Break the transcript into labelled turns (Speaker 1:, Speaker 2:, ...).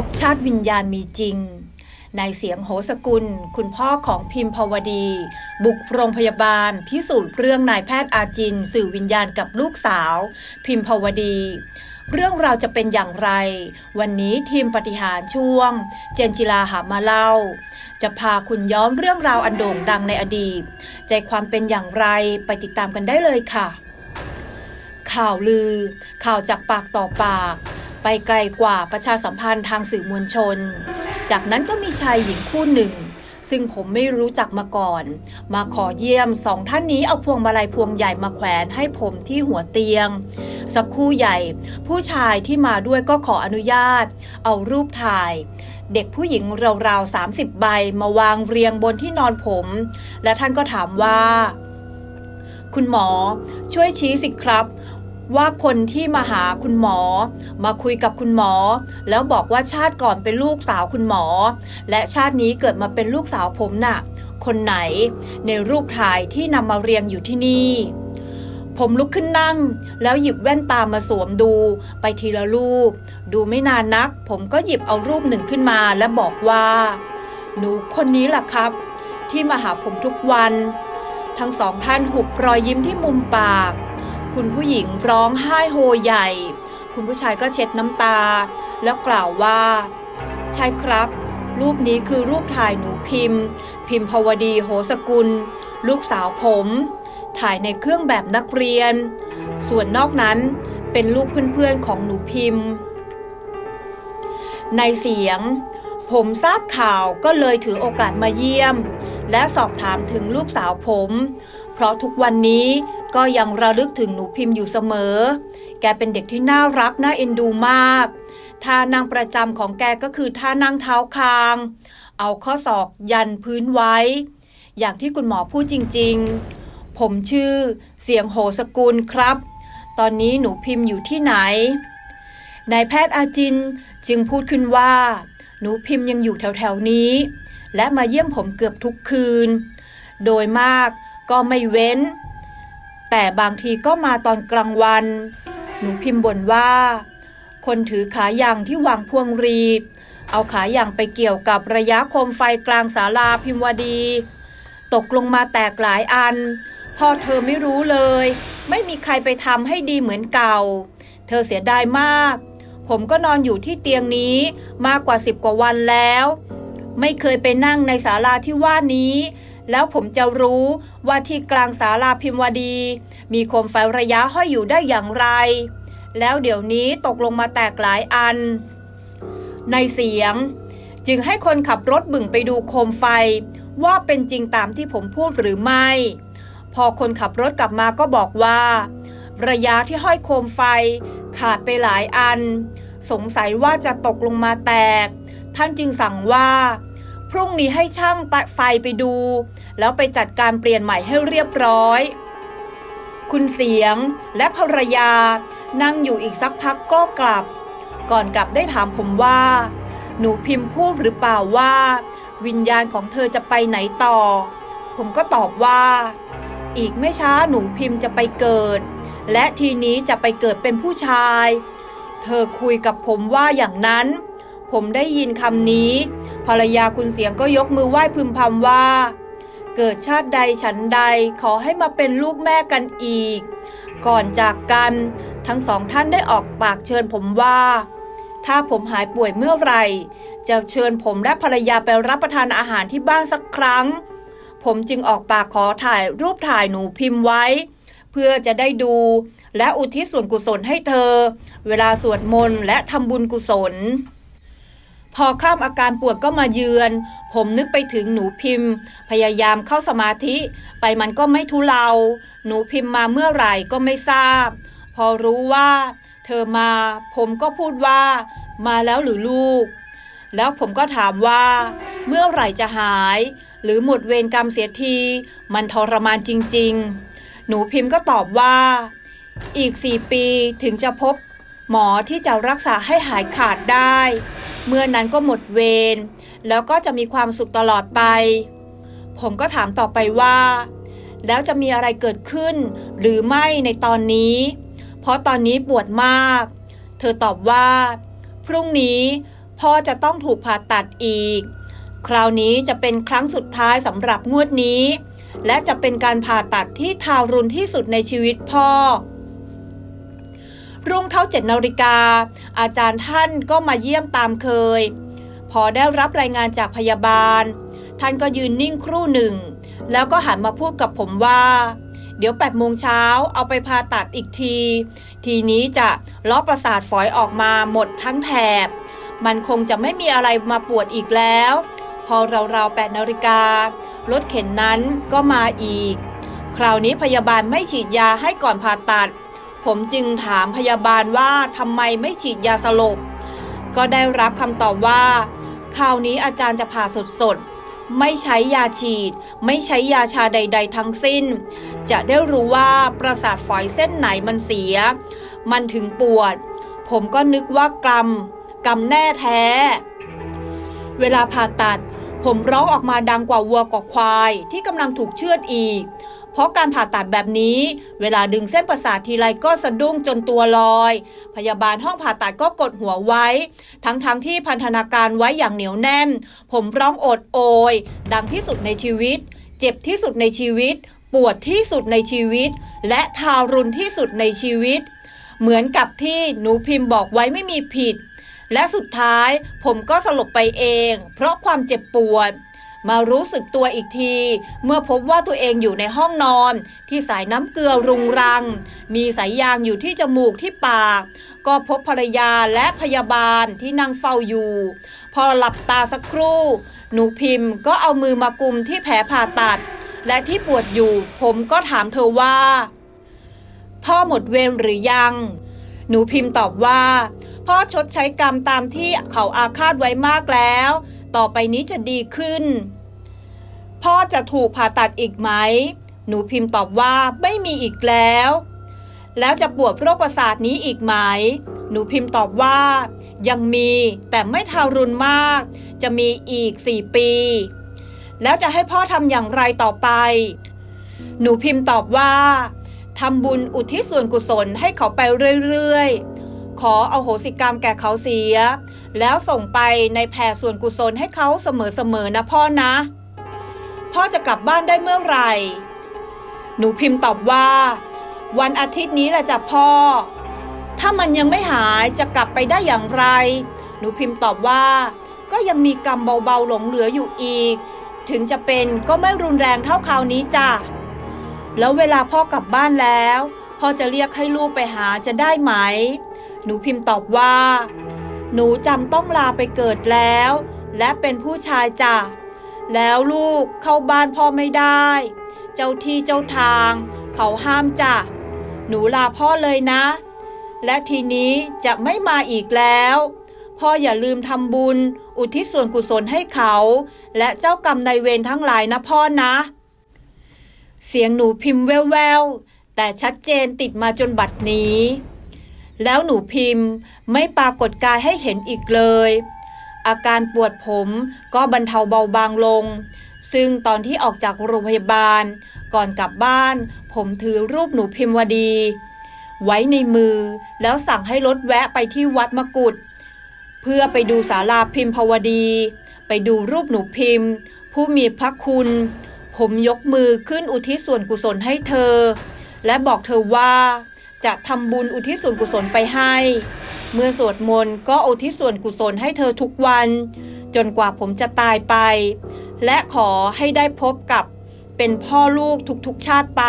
Speaker 1: พบชาติวิญญาณมีจริงในเสียงโหสกุล คุณพ่อของพิมพวดี บุกโรงพยาบาล พิสูจน์เรื่องนายแพทย์อาจิน สื่อวิญญาณกับลูกสาว พิมพวดี เรื่องราวจะเป็นอย่างไร วันนี้ทีมปฏิหารช่วง เจนจิลาหามาเล่า จะพาคุณย้อนเรื่องราวอันโด่งดังในอดีต ใจความเป็นอย่างไรไปติดตามกันได้เลยค่ะ ข่าวลือ ข่าวจากปากต่อปาก ไปไกลกว่าประชาสัมพันธ์ทางสื่อมวลชน จากนั้นก็มีชายหญิงคู่หนึ่ง ซึ่งผมไม่รู้จักมาก่อน มาขอเยี่ยมสองท่านนี้เอาพวงมาลัยพวงใหญ่มาแขวนให้ผมที่หัวเตียง สักครู่ใหญ่ ผู้ชายที่มาด้วยก็ขออนุญาต เอารูปถ่าย เด็กผู้หญิงราวๆ30 ใบมาวางเรียงบนที่นอนผม และท่านก็ถามว่า คุณหมอ ช่วยชี้สิครับ ว่าคนที่มาหาคุณหมอ มาคุยกับคุณหมอ แล้วบอกว่าชาติก่อนเป็นลูกสาวคุณหมอ และชาตินี้เกิดมาเป็นลูกสาวผมน่ะ คนไหนในรูปถ่ายที่นำมาเรียงอยู่ที่นี่ ผมลุกขึ้นนั่ง แล้วหยิบแว่นตามาสวมดู ไปทีละรูป ดูไม่นานนัก ผมก็หยิบเอารูปหนึ่งขึ้นมาและบอกว่า หนูคนนี้ล่ะครับ ที่มาหาผมทุกวัน ทั้งสองท่านหุบรอยยิ้มที่มุมปาก คุณผู้หญิงร้องไห้โฮใหญ่ คุณผู้ชายก็เช็ดน้ำตา แล้วกล่าวว่า ใช่ครับ รูปนี้คือรูปถ่ายหนูพิมพ์ พิมพวดีโหสกุล ลูกสาวผม ถ่ายในเครื่องแบบนักเรียน ส่วนนอกนั้นเป็นลูกเพื่อนๆของหนูพิมพ์ ในเสียง ผมทราบข่าวก็เลยถือโอกาสมาเยี่ยม และสอบถามถึงลูกสาวผม เพราะทุกวันนี้ ก็ยังระลึกถึงหนูพิมพ์อยู่เสมอ แกเป็นเด็กที่น่ารักน่าเอ็นดูมากท่านั่งประจำของแกก็คือท่านั่งเท้าคาง เอาข้อศอกยันพื้นไว้ อย่างที่คุณหมอพูดจริงๆ ผมชื่อเสียงโหสกุลครับ ตอนนี้หนูพิมพ์อยู่ที่ไหนนายแพทย์อาจินจึงพูดขึ้นว่า หนูพิมพ์ยังอยู่แถวๆนี้ และมาเยี่ยมผมเกือบทุกคืน โดยมากก็ไม่เว้น แต่บางทีก็มาตอนกลางวัน หนูพิมพ์บ่นว่า คนถือขายางที่วางพวงรีด เอาขายางไปเกี่ยวกับระยะโคมไฟกลางศาลาพิมพ์วดี ตกลงมาแตกหลายอัน พ่อเธอไม่รู้เลย ไม่มีใครไปทำให้ดีเหมือนเก่า เธอเสียดายมาก ผมก็นอนอยู่ที่เตียงนี้มากกว่าสิบกว่าวันแล้ว ไม่เคยไปนั่งในศาลาที่ว่านี้ แล้วผมจะรู้ว่าที่กลางศาลาพิมพ์วดี มีโคมไฟระยะห้อยอยู่ได้อย่างไร แล้วเดี๋ยวนี้ตกลงมาแตกหลายอัน ในเสียง จึงให้คนขับรถบึ่งไปดูโคมไฟ ว่าเป็นจริงตามที่ผมพูดหรือไม่ พอคนขับรถกลับมาก็บอกว่า ระยะที่ห้อยโคมไฟขาดไปหลายอัน สงสัยว่าจะตกลงมาแตก ท่านจึงสั่งว่า รุ่งนี้ให้ช่างตัดไฟไปดู แล้วไปจัดการเปลี่ยนใหม่ให้เรียบร้อย คุณเสียงและภรรยา นั่งอยู่อีกสักพักก็กลับ ก่อนกลับได้ถามผมว่า หนูพิมพ์พูดหรือเปล่าว่า วิญญาณของเธอจะไปไหนต่อ ผมก็ตอบว่า อีกไม่ช้าหนูพิมพ์จะไปเกิด และทีนี้จะไปเกิดเป็นผู้ชาย เธอคุยกับผมว่าอย่างนั้น ผมได้ยินคำนี้ ภรรยาคุณเสียงก็ยกมือไหว้พึมพำว่า เกิดชาติใดฉันใดขอให้มาเป็นลูกแม่กันอีก ก่อนจากกัน ทั้งสองท่านได้ออกปากเชิญผมว่า ถ้าผมหายป่วยเมื่อไหร่จะเชิญผมและภรรยาไปรับประทานอาหารที่บ้านสักครั้ง ผมจึงออกปากขอถ่ายรูปถ่ายหนูพิมพ์ไว้ เพื่อจะได้ดูและอุทิศส่วนกุศลให้เธอ เวลาสวดมนต์และทำบุญกุศล พอข้ามอาการปวดก็มาเยือน ผมนึกไปถึงหนูพิมพ์ พยายามเข้าสมาธิ ไปมันก็ไม่ทุเลา หนูพิมพ์มาเมื่อไหร่ก็ไม่ทราบ พอรู้ว่า เธอมา ผมก็พูดว่า มาแล้วหรือลูก แล้วผมก็ถามว่า เมื่อไหร่จะหาย หรือหมดเวรกรรมเสียที มันทรมานจริง ๆ หนูพิมพ์ก็ตอบว่า อีกสี่ปีถึงจะพบ หมอที่จะรักษาให้หายขาดได้ เมื่อนั้นก็หมดเวรแล้วก็จะมีความสุขตลอดไป ผมก็ถามต่อไปว่า แล้วจะมีอะไรเกิดขึ้น หรือไม่ในตอนนี้ เพราะตอนนี้ปวดมาก เธอตอบว่า พรุ่งนี้พ่อจะต้องถูกผ่าตัดอีก คราวนี้จะเป็นครั้งสุดท้ายสำหรับงวดนี้ และจะเป็นการผ่าตัดที่ทารุณที่สุดในชีวิตพ่อ รุ่งเข้าเจ็ดนาฬิกา อาจารย์ท่านก็มาเยี่ยมตามเคย พอได้รับรายงานจากพยาบาล ท่านก็ยืนนิ่งครู่หนึ่ง แล้วก็หันมาพูดกับผมว่า เดี๋ยวแปดโมงเช้าเอาไปผ่าตัดอีกที ทีนี้จะล้อประสาทฝอยออกมาหมดทั้งแถบ มันคงจะไม่มีอะไรมาปวดอีกแล้ว พอราวๆแปดนาฬิการถเข็นนั้นก็มาอีก คราวนี้พยาบาลไม่ฉีดยาให้ก่อนผ่าตัด ผมจึงถามพยาบาลว่าทำไมไม่ฉีดยาสลบ ก็ได้รับคำตอบว่า คราวนี้อาจารย์จะผ่าสดๆ ไม่ใช้ยาฉีด ไม่ใช้ยาชาใด ๆ ทั้งสิ้น จะได้รู้ว่าประสาทฝอยเส้นไหนมันเสีย มันถึงปวด ผมก็นึกว่ากรรมกรรมแน่แท้ เวลาผ่าตัด ผมร้องออกมาดังกว่าวัวกว่าควายที่กำลังถูกเชือดอีก เพราะการผ่าตัดแบบนี้ เวลาดึงเส้นประสาททีไรก็สะดุ้งจนตัวลอย พยาบาลห้องผ่าตัดก็กดหัวไว้ ทั้งๆทที่พันธนาการไว้อย่างเหนียวแน่น ผมร้องโอดโอย ดังที่สุดในชีวิต เจ็บที่สุดในชีวิต ปวดที่สุดในชีวิต และทารุณที่สุดในชีวิต เหมือนกับที่หนูพิมพ์บอกไว้ไม่มีผิด และสุดท้ายผมก็สลบไปเอง เพราะความเจ็บปวด มารู้สึกตัวอีกที เมื่อพบว่าตัวเองอยู่ในห้องนอน ที่สายน้ำเกลือรุงรัง มีสายยางอยู่ที่จมูกที่ปาก ก็พบภรรยาและพยาบาลที่นั่งเฝ้าอยู่ พอหลับตาสักครู่ หนูพิมพ์ก็เอามือมากุมที่แผลผ่าตัด และที่ปวดอยู่ ผมก็ถามเธอว่า พ่อหมดเวรหรือยัง หนูพิมพ์ตอบว่า พ่อชดใช้กรรมตามที่เขาอาฆาตไว้มากแล้วต่อไปนี้จะดีขึ้น พ่อจะถูกผ่าตัดอีกไหม หนูพิมพ์ตอบว่าไม่มีอีกแล้ว แล้วจะปวดโรคประสาทนี้อีกไหม หนูพิมพ์ตอบว่า ยังมีแต่ไม่ทารุณมาก จะมีอีก4ปี แล้วจะให้พ่อทำอย่างไรต่อไป หนูพิมพ์ตอบว่าทำบุญอุทิศส่วนกุศลให้เขาไปเรื่อยๆ ขอเอาโหสิกรรมแก่เขาเสีย แล้วส่งไปในแผ่ส่วนกุศลให้เขาเสมอๆนะพ่อนะ พ่อจะกลับบ้านได้เมื่อไหร่ หนูพิมพ์ตอบว่า วันอาทิตย์นี้แหละจ้ะพ่อ ถ้ามันยังไม่หายจะกลับไปได้อย่างไร หนูพิมพ์ตอบว่า ก็ยังมีกรรมเบาๆหลงเหลืออยู่อีก ถึงจะเป็นก็ไม่รุนแรงเท่าคราวนี้จ้ะ แล้วเวลาพ่อกลับบ้านแล้ว พ่อจะเรียกให้ลูกไปหาจะได้ไหม หนูพิมพ์ตอบว่า หนูจำต้องลาไปเกิดแล้ว และเป็นผู้ชายจ้ะ แล้วลูกเข้าบ้านพ่อไม่ได้ เจ้าที่เจ้าทาง เขาห้ามจ้ะ หนูลาพ่อเลยนะ และทีนี้จะไม่มาอีกแล้ว พ่ออย่าลืมทำบุญ อุทิศส่วนกุศลให้เขา และเจ้ากรรมนายเวรทั้งหลายนะพ่อนะ เสียงหนูพิมพ์แววๆ แต่ชัดเจนติดมาจนบัดนี้ แล้วหนูพิมพ์ไม่ปรากฏกายให้เห็นอีกเลย อาการปวดผมก็บรรเทาเบาบางลง ซึ่งตอนที่ออกจากโรงพยาบาล ก่อนกลับบ้าน ผมถือรูปหนูพิมพ์วดี ไว้ในมือ แล้วสั่งให้รถแวะไปที่วัดมกุฎเพื่อไปดูศาลาพิมพวดี ไปดูรูปหนูพิมพ์ ผู้มีพระคุณ ผมยกมือขึ้นอุทิศส่วนกุศลให้เธอ และบอกเธอว่าจะทำบุญอุทิศส่วนกุศลไปให้ เมื่อสวดมนต์ก็อุทิศส่วนกุศลให้เธอทุกวัน จนกว่าผมจะตายไป และขอให้ได้พบกับเป็นพ่อลูกทุกๆชาติไป